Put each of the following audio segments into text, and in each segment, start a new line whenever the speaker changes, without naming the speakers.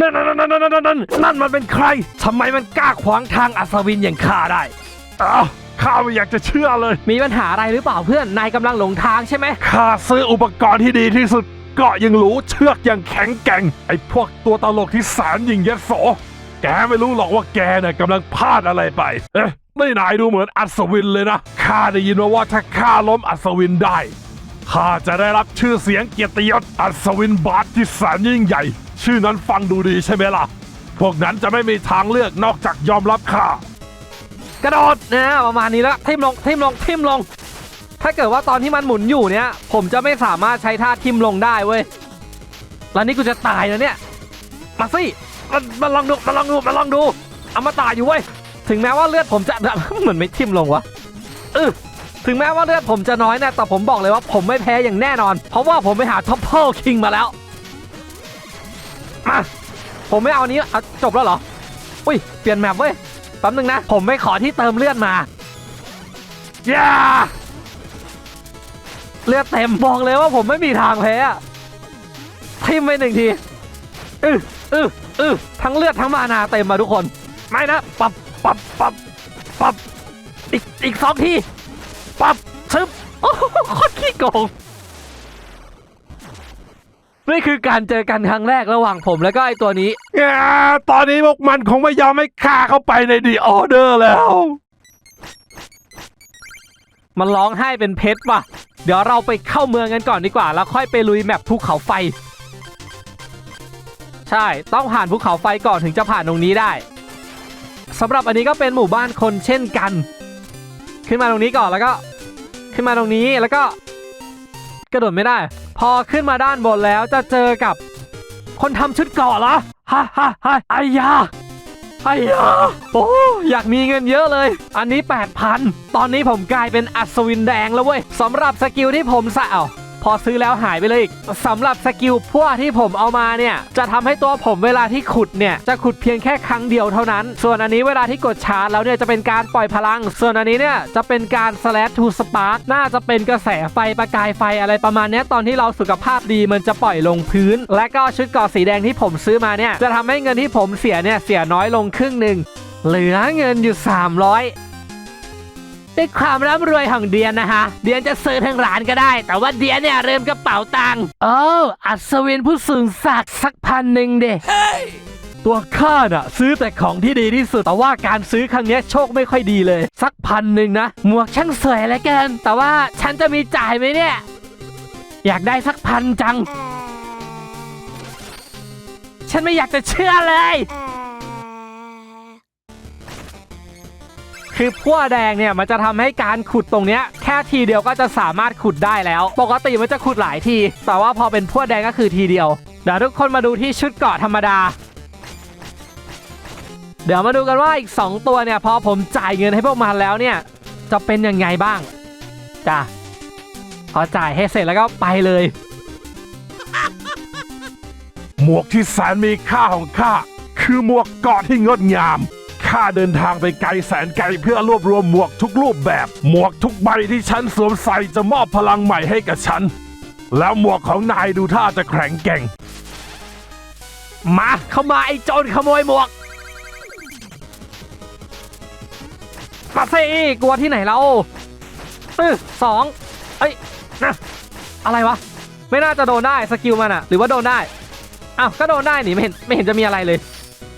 นั่นนั่นนั่นนั่นนั่นนั่นนั่นมันเป็นใครทำไมมันกล้าขวางทางอัศวินอย่างข้าได้อ้าวข้าไม่อยากจะเชื่อเลย
มีปัญหาอะไรหรือเปล่าเพื่อน นายกำลังหลงทางใช่ไหม
ข้าซื้ออุปกรณ์ที่ดีที่สุดเกาะยังรู้เชือกยังแข็งแกร่ง ไอ้พวกตัวตลกที่แสนยิงยโส แกไม่รู้หรอกว่าแกเนี่ยกำลังพลาดอะไรไป เอ๊ะไม่นายดูเหมือนอัศวินเลยนะ ข้าได้ยินมาว่าถ้าข้าล้มอัศวินได้ ข้าจะได้รับชื่อเสียงเกียรติยศอัศวินบาทที่แสนยิ่งใหญ่ ชื่อนั้นฟังดูดีใช่ไหมล่ะ พวกนั้นจะไม่มีทางเลือกนอกจากยอมรับข้า
กระโดดนะประมาณนี้แล้วทิมลงทิมลงทิมลง ถ้าเกิดว่าตอนที่มันหมุนอยู่เนี่ย ผมจะไม่สามารถใช้ท่าทิมลงได้เว้ยแล้วนี่กูจะตายแล้วเนี่ยมาสิมามาลองดูมาลองดูมาลองดูเอามาตายอยู่เว้ยถึงแม้ว่าเลือดผมจะเหมือนไม่ทิมลงวะเออ ถึงแม้ว่าเลือดผมจะน้อยนะ แต่ผมบอกเลยว่าผมไม่แพ้อย่างแน่นอน เพราะว่าผมไปหาท็อปเพิลคิงมาแล้ว มาผมไม่เอาอันนี้อะจบแล้วเหรอ อุ้ย เปลี่ยนแมปเว้ย แป๊บนึงนะ ผมไม่ขอที่เติมเลือดมา
ย่า
เลือดเต็มบอกเลยว่าผมไม่มีทางแพ้อะทิมไปหนึ่งทีอืออืออือทั้งเลือดทั้งมานาเต็มมาทุกคน ไม่นะ ปับปับปับปับอีกอีกสองที ปับชึบโอ้โหโคตรขี้โกงนี่คือการเจอกันครั้งแรกระหว่างผมแล้วก็ไอตัวนี้
แง่ตอนนี้พวกมันคงไม่ยอมให้ข้าเข้าไปในดีออเดอร์แล้ว
มันร้องไห้เป็นเพชรว่ะ เดี๋ยวเราไปเข้าเมืองกันก่อนดีกว่า แล้วค่อยไปลุยแมปภูเขาไฟ ใช่ ต้องผ่านภูเขาไฟก่อนถึงจะผ่านตรงนี้ได้สำหรับอันนี้ก็เป็นหมู่บ้านคนเช่นกัน ขึ้นมาตรงนี้ก่อนแล้วก็ ขึ้นมาตรงนี้แล้วก็ กระโดดไม่ได้ พอขึ้นมาด้านบนแล้วจะเจอกับ คนทำชุดเกาะเหรอฮ่าฮ่าฮ่าไอ้ยาไอ้ยาโอ้อยากมีเงินเยอะเลย อันนี้ 8,000 ตอนนี้ผมกลายเป็นอัศวินแดงแล้วเว้ยสำหรับสกิลที่ผมสะเอา พอซื้อแล้วหายไปเลยอีกสำหรับสกิลพวกที่ผมเอามาเนี่ยจะทำให้ตัวผมเวลาที่ขุดเนี่ยจะขุดเพียงแค่ครั้งเดียวเท่านั้น ส่วนอันนี้เวลาที่กดชาร์จแล้วเนี่ยจะเป็นการปล่อยพลัง ส่วนอันนี้เนี่ยจะเป็นการ slash to spark น่าจะเป็นกระแสไฟประกายไฟอะไรประมาณนี้ตอนที่เราสุขภาพดีมันจะปล่อยลงพื้น และก็ชุดเกาะสีแดงที่ผมซื้อมาเนี่ยจะทำให้เงินที่ผมเสียเนี่ยเสียน้อยลงครึ่งหนึ่งเหลือเงินอยู่ 300 ด้วยความร่ำรวยของเดียนนะฮะ เดียนจะซื้อทั้งร้านก็ได้ แต่ว่าเดียนเนี่ยเริ่มกระเป๋าตังค์โอ้อัศวินผู้สูงศักดิ์สักพันหนึ่งเดตัวข้าน่ะ ซื้อแต่ของที่ดีที่สุด แต่ว่าการซื้อครั้งเนี้ยโชคไม่ค่อยดีเลย สักพันหนึ่งนะ หมวกช่างสวยเหลือเกิน แต่ว่าฉันจะมีจ่ายไหมเนี่ย อยากได้สักพันจัง ฉันไม่อยากจะเชื่อเลย คือพั่วแดงเนี่ยมันจะทำให้การขุดตรงเนี้ยแค่ทีเดียวก็จะสามารถขุดได้แล้ว ปกติมันจะขุดหลายที แต่ว่าพอเป็นพั่วแดงก็คือทีเดียวเดี๋ยวทุกคนมาดูที่ชุดเกาะธรรมดา เดี๋ยวมาดูกันว่าอีก 2 ตัวเนี่ยพอผมจ่ายเงินให้พวกมันแล้วเนี่ยจะเป็นยังไงบ้างจ้ะพอจ่ายให้เสร็จแล้วก็ไปเลย
หมวกที่แสนมีค่าของข้าคือหมวกเกาะที่งดงาม ข้าเดินทางไปไกลแสนไกลเพื่อรวบรวมหมวกทุกรูปแบบ หมวกทุกใบที่ฉันสวมใส่จะมอบพลังใหม่ให้กับฉัน แล้วหมวกของนายดูท่าจะแข็งแกร่ง
มาเข้ามาไอ้โจรขโมยหมวกมาสิกลัวที่ไหนเราเออสองเอ้ยนะอะไรวะ ไม่น่าจะโดนได้สกิลมันอะหรือว่าโดนได้อ้าวก็โดนได้นี่ไม่เห็นไม่เห็นจะมีอะไรเลย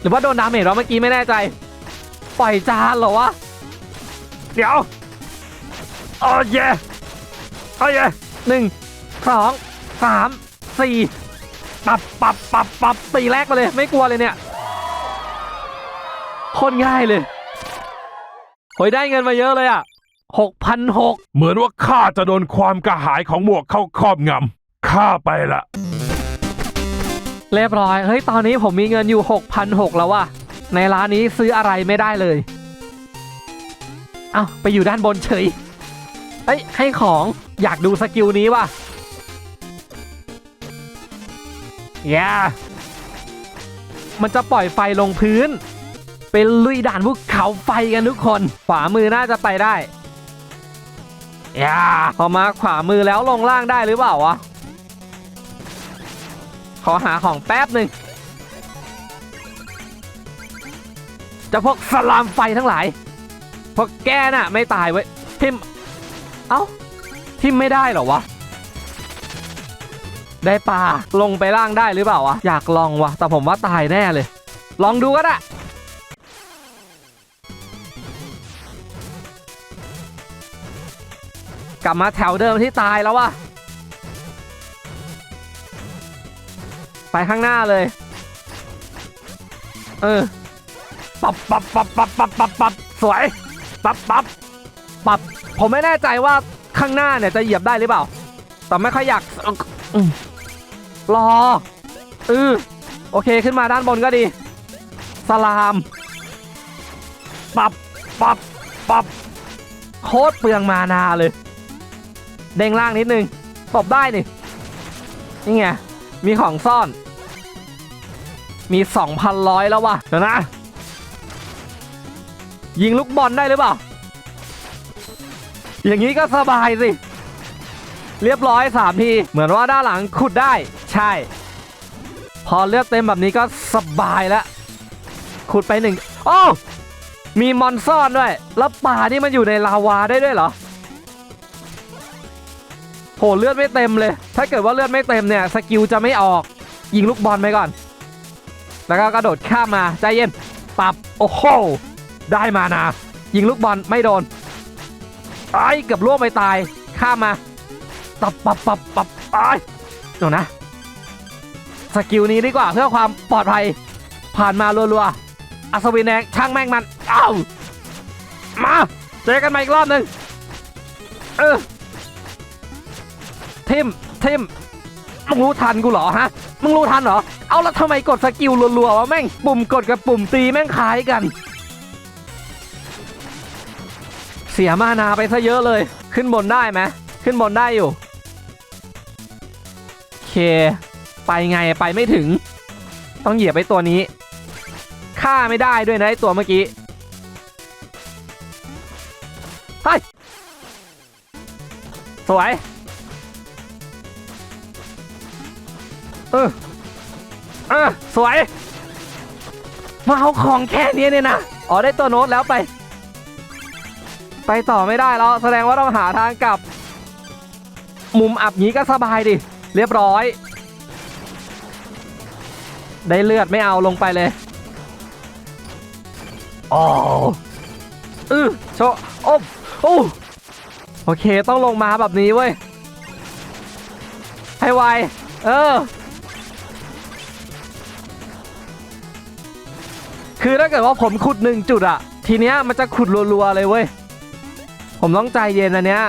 หรือว่าโดนดาเมจวะเมื่อกี้ไม่แน่ใจ ปล่อยจานเหรอวะ
เดี๋ยวโอ้เย่โอ้เย่
หนึ่งสองสามสี่ปับปับปับปับตีแรกมาเลย ไม่กลัวเลยเนี่ยโคนง่ายเลยโหยได้เงินมาเยอะเลยอะหกพันหก
เหมือนว่าข้าจะโดนความกระหายของหมวกเข้าครอบงำข้าไปละ
เรียบร้อย เฮ้ย ตอนนี้ผมมีเงินอยู่หกพันหกแล้วว่ะ ในร้านนี้ซื้ออะไรไม่ได้เลย เอ้าไปอยู่ด้านบนเฉย เอ้ย ให้ของอยากดูสกิลนี้ว่ะย่ามันจะปล่อยไฟลงพื้น เป็นลุยด่านภูเขาไฟกันทุกคน ขวามือน่าจะไปได้ย่าพอมาขวามือแล้วลงล่างได้หรือเปล่าวะ ขอหาของแป๊บหนึ่ง จะพวกสลามไฟทั้งหลายพวกแกน่ะ ไม่ตายเว้ยทิมเอ้าทิมไม่ได้เหรอวะ ได้ปลาลงไปล่างได้หรือเปล่าวะ อยากลองวะแต่ผมว่าตายแน่เลย ลองดูก็ได้กลับมาแถวเดิมที่ตายแล้ววะไปข้างหน้าเลย เออ
ปับปับปับปับปับปับปับสวยปับปับ
ปรับผมไม่แน่ใจว่าข้างหน้าเนี่ยจะเหยียบได้หรือเปล่า แต่ไม่ค่อยอยากรอเออโอเคขึ้นมาด้านบนก็ดีสลาม
ปับปับปับ
โคตรเปลืองมานาเลย เด้งล่างนิดนึงตบได้นี่นี่ไงมีของซ่อน มี 2,100 แล้ววะเดี๋ยวนะ ยิงลูกบอลได้หรือเปล่า อย่างนี้ก็สบายสิ เรียบร้อย3ที เหมือนว่าด้านหลังขุดได้ ใช่ พอเลือดเต็มแบบนี้ก็สบายแล้ว ขุดไปหนึ่งโอ้มีมอนซ่อนด้วย แล้วป่านี่มันอยู่ในลาวาได้ด้วยเหรอโหเลือดไม่เต็มเลย ถ้าเกิดว่าเลือดไม่เต็มเนี่ยสกิลจะไม่ออก ยิงลูกบอลไปก่อน แล้วก็กระโดดข้ามมาใจเย็น ปรับ โอ้โห ได้มานา ยิงลูกบอลไม่โดนไอ้เกือบล่วงไปตาย ข้ามมาตับปับปับปับไอ้เดี๋ยวนะ สกิลนี้ดีกว่าเพื่อความปลอดภัย ผ่านมารัวๆอัศวินแดงช่างแม่งมันเอ้ามาเจอกันใหม่อีกรอบหนึ่งเออทิมทิมมึงรู้ทันกูเหรอฮะ มึงรู้ทันเหรอ เอาแล้วทำไมกดสกิลรัวๆวะแม่งปุ่มกดกับปุ่มตีแม่งคล้ายกัน เสียมานาไปซะเยอะเลย ขึ้นบนได้ไหมขึ้นบนได้อยู่เค ไปไงไปไม่ถึง ต้องเหยียบไปตัวนี้ฆ่าไม่ได้ด้วยนะไอตัวเมื่อกี้เฮ้ยสวยเออเออสวย มาเอาของแค่นี้เนี่ยนะ อ๋อได้ตัวโน้ตแล้วไป ไปต่อไม่ได้แล้ว แสดงว่าต้องหาทางกลับ มุมอับงี้ก็สบายดิ เรียบร้อย ได้เลือดไม่เอาลงไปเลยโอ้อือโชโอ้โอ้โอเคต้องลงมาแบบนี้เว้ย ให้ไว เออ คือถ้าเกิดว่าผมขุดหนึ่งจุดอะทีเนี้ยมันจะขุดรัวๆเลยเว้ย ผมต้องใจเย็นอันเนี้ย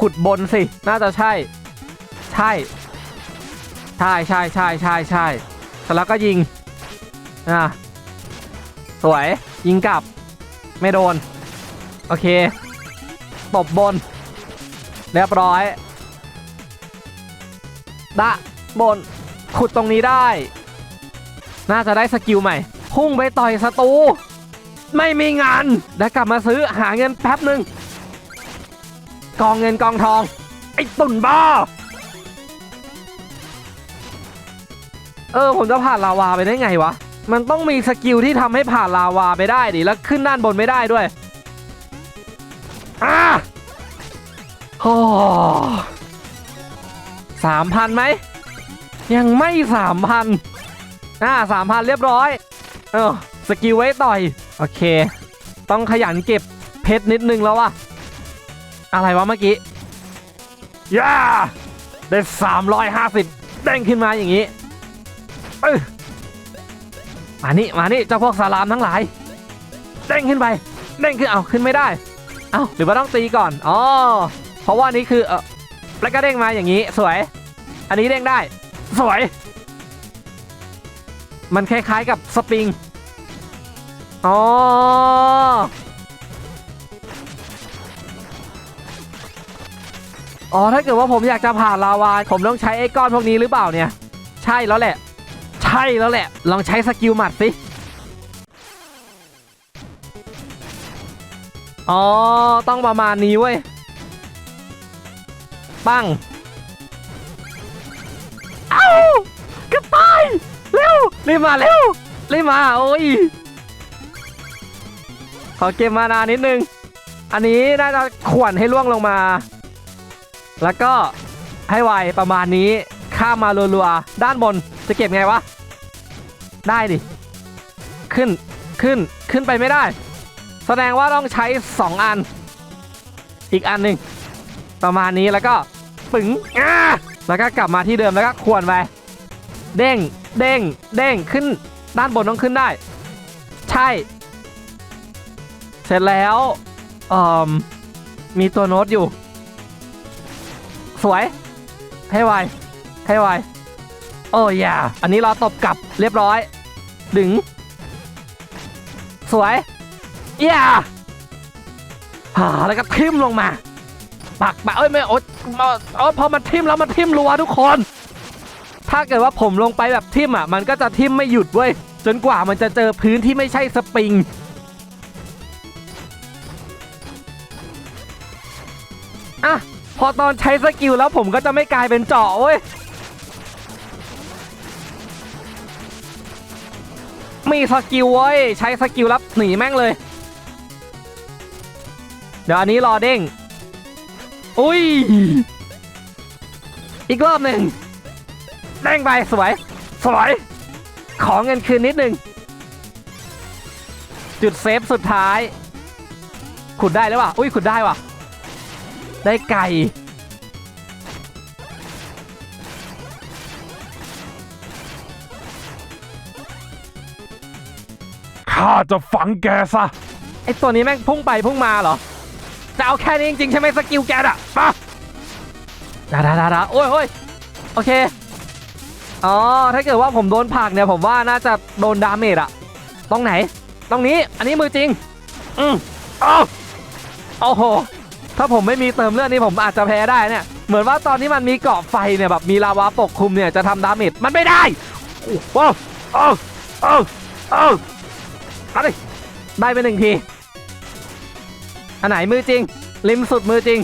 ขุดบนสิ น่าจะใช่ ใช่ ใช่ใช่ใช่ใช่ใช่เสร็จแล้วก็ยิงอะสวย ยิงกลับ ไม่โดน โอเค ตบบน เรียบร้อย ดะ บน ขุดตรงนี้ได้ น่าจะได้สกิลใหม่ พุ่งไปต่อยศัตรู ไม่มีงาน แล้วกลับมาซื้อหาเงินแป๊บหนึ่ง กองเงินกองทอง ไอ้ตุ่นบ้า เออ ผมจะผ่านลาวาไปได้ไงวะ มันต้องมีสกิลที่ทำให้ผ่านลาวาไปได้ดิ แล้วขึ้นด้านบนไม่ได้ด้วยอ่าโอ้สามพันไหม ยังไม่สามพันอ่าสามพันเรียบร้อย เออ สกิลไว้ต่อย โอเค ต้องขยันเก็บเพชรนิดนึงแล้ววะ อะไรวะเมื่อกี้ย่าได้350เด้งขึ้นมาอย่างนี้มานี่มานี่เจ้าพวกสารามทั้งหลายเด้งขึ้นไปเด้งขึ้นเอาขึ้นไม่ได้ เอาหรือว่าต้องตีก่อนอ๋อเพราะว่านี้คือเออแล้วก็เด้งมาอย่างนี้สวย อันนี้เด้งได้ สวย มันคล้ายๆกับสปริงอ๋อ อ๋อถ้าเกิดว่าผมอยากจะผ่านลาวาผมต้องใช้ไอ้ก้อนพวกนี้หรือเปล่าเนี่ย ใช่แล้วแหละ ใช่แล้วแหละ ลองใช้สกิลหมัดสิอ๋อ ต้องประมาณนี้เว้ยปังเอ้ากระต่ายเร็วรีบมาเร็วรีบมาโอ้ยขอเก็บมานานนิดนึง อันนี้น่าจะขวนให้ล่วงลงมา แล้วก็ให้ไวประมาณนี้ข้ามมารัวๆด้านบนจะเก็บไงวะ ได้ดิ ขึ้นขึ้นขึ้นไปไม่ได้ แสดงว่าต้องใช้ 2 อัน อีกอันหนึ่งประมาณนี้แล้วก็ปึ๋งอ่าแล้วก็กลับมาที่เดิมแล้วก็ควรไปเด้งเด้งเด้งขึ้นด้านบนต้องขึ้นได้ ใช่ เสร็จแล้วเอ่อมีตัวโน้ตอยู่ สวยให้ไวให้ไวโอ้ยาอันนี้เราตบกลับเรียบร้อย ดึง สวยย่าฮ่าแล้วก็ทิ่มลงมาปักปะเอ้ยไม่โอ๊ยมาเอ้ยพอมันทิ่มแล้วมันทิ่มรัวทุกคน ถ้าเกิดว่าผมลงไปแบบทิ่มอะ มันก็จะทิ่มไม่หยุดเว้ย จนกว่ามันจะเจอพื้นที่ไม่ใช่สปริง อะ พอตอนใช้สกิลแล้วผมก็จะไม่กลายเป็นเจาะเว้ย มีสกิลเว้ย ใช้สกิลรับหนีแม่งเลย เดี๋ยวอันนี้รอเด้ง อุ้ย อีกรอบหนึ่งเด้งไปสวย สวย ขอเงินคืนนิดหนึ่ง จุดเซฟสุดท้าย ขุดได้แล้วว่ะอุ้ย ขุดได้ว่ะ ได้ไก่
ข้าจะฝังแกซะ
ไอตัวนี้แม่งพุ่งไปพุ่งมาเหรอ จะเอาแค่นี้จริงๆ ใช่ไหมสกิลแกน่ะปะดาดาดาดาโอ้ยโอ้ยโอเค อ๋อ ถ้าเกิดว่าผมโดนผักเนี่ยผมว่าน่าจะโดนดาเมจอะตรงไหน ตรงนี้ อันนี้มือจริง อืมเอ้าโอ้โห ถ้าผมไม่มีเติมเลือดนี่ผมอาจจะแพ้ได้เนี่ยเหมือนว่าตอนที่มันมีเกาะไฟเนี่ยแบบมีลาวาปกคลุมเนี่ยจะทำดาเมจมันไม่ได้โอ้โอ้โอ้โอ้เอาดิได้ไปหนึ่งทีอันไหนมือจริง ริมสุดมือจริง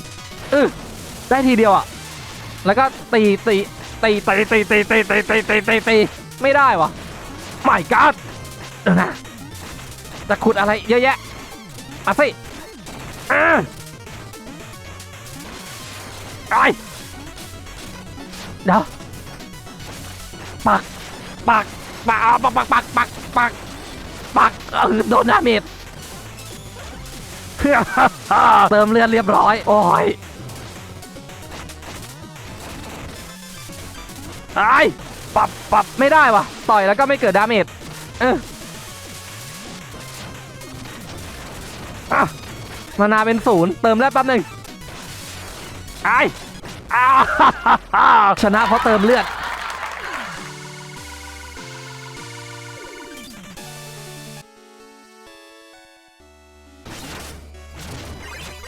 เออได้ทีเดียวอะแล้วก็ตีตีตีตีตีตีตีตีตีตีตีตีไม่ได้วะไม่กัดเดี๋ยวนะจะขุดอะไรเยอะแยะมาสิอ่า ไอ้เดี๋ยวปักปักปักปักปักปักปักปักปักเออโดนดาเมจเติมเลือดเรียบร้อย โอ้ยไอ้ายปรับปรับไม่ได้วะต่อยแล้วก็ไม่เกิดดาเมจเอออะมานาเป็นศูนย์เติมเลือดแป๊บหนึ่ง ไอ้ชนะเพราะเติมเลือด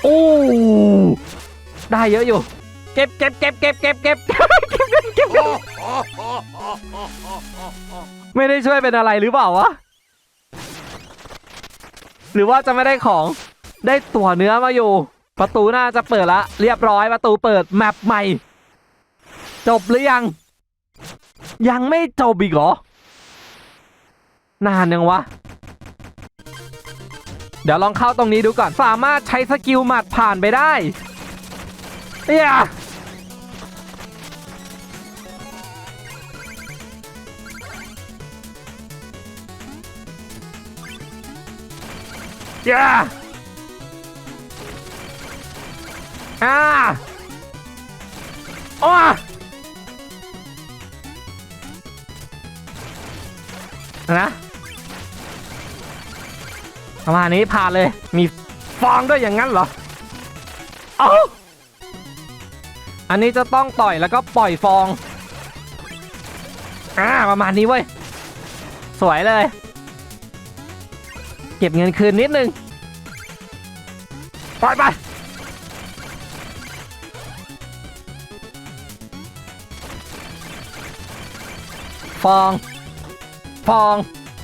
โอ้ ได้เยอะอยู่เก็บเก็บเก็บเก็บเก็บเก็บเก็บเก็บเก็บไม่ได้ช่วยเป็นอะไรหรือเปล่าวะ หรือว่าจะไม่ได้ของ ได้ตัวเนื้อมาอยู่ ประตูน่าจะเปิดละ เรียบร้อยประตูเปิดแมปใหม่ จบหรือยัง ยังไม่จบอีกเหรอนานยังวะ เดี๋ยวลองเข้าตรงนี้ดูก่อนสามารถใช้สกิลหมัดผ่านไปได้เอียเอีย อ่าโอ้นะประมาณนี้ผ่านเลย มีฟองด้วยอย่างนั้นเหรอ เอาอันนี้จะต้องต่อยแล้วก็ปล่อยฟอง อ่า ประมาณนี้เว้ย สวยเลย เก็บเงินคืนนิดนึง ปล่อยไป ฟอง ฟอง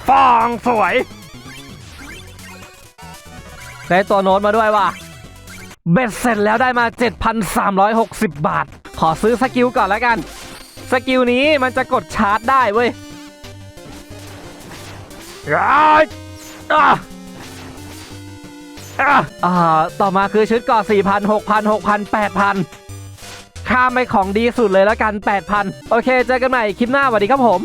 ฟองสวย ได้ตัวโน้ตมาด้วยว่ะ เบ็ดเสร็จแล้วได้มา 7,360 บาท ขอซื้อสกิลก่อนแล้วกัน สกิลนี้มันจะกดชาร์จได้เว้ยอ้ายอะ
อะ
อ่าต่อมาคือชุดเกาะ4,000 6,000 6,000 8,000 ข้ามไปของดีสุดเลยแล้วกัน 8,000 โอเค เจอกันใหม่คลิปหน้าสวัสดีครับผม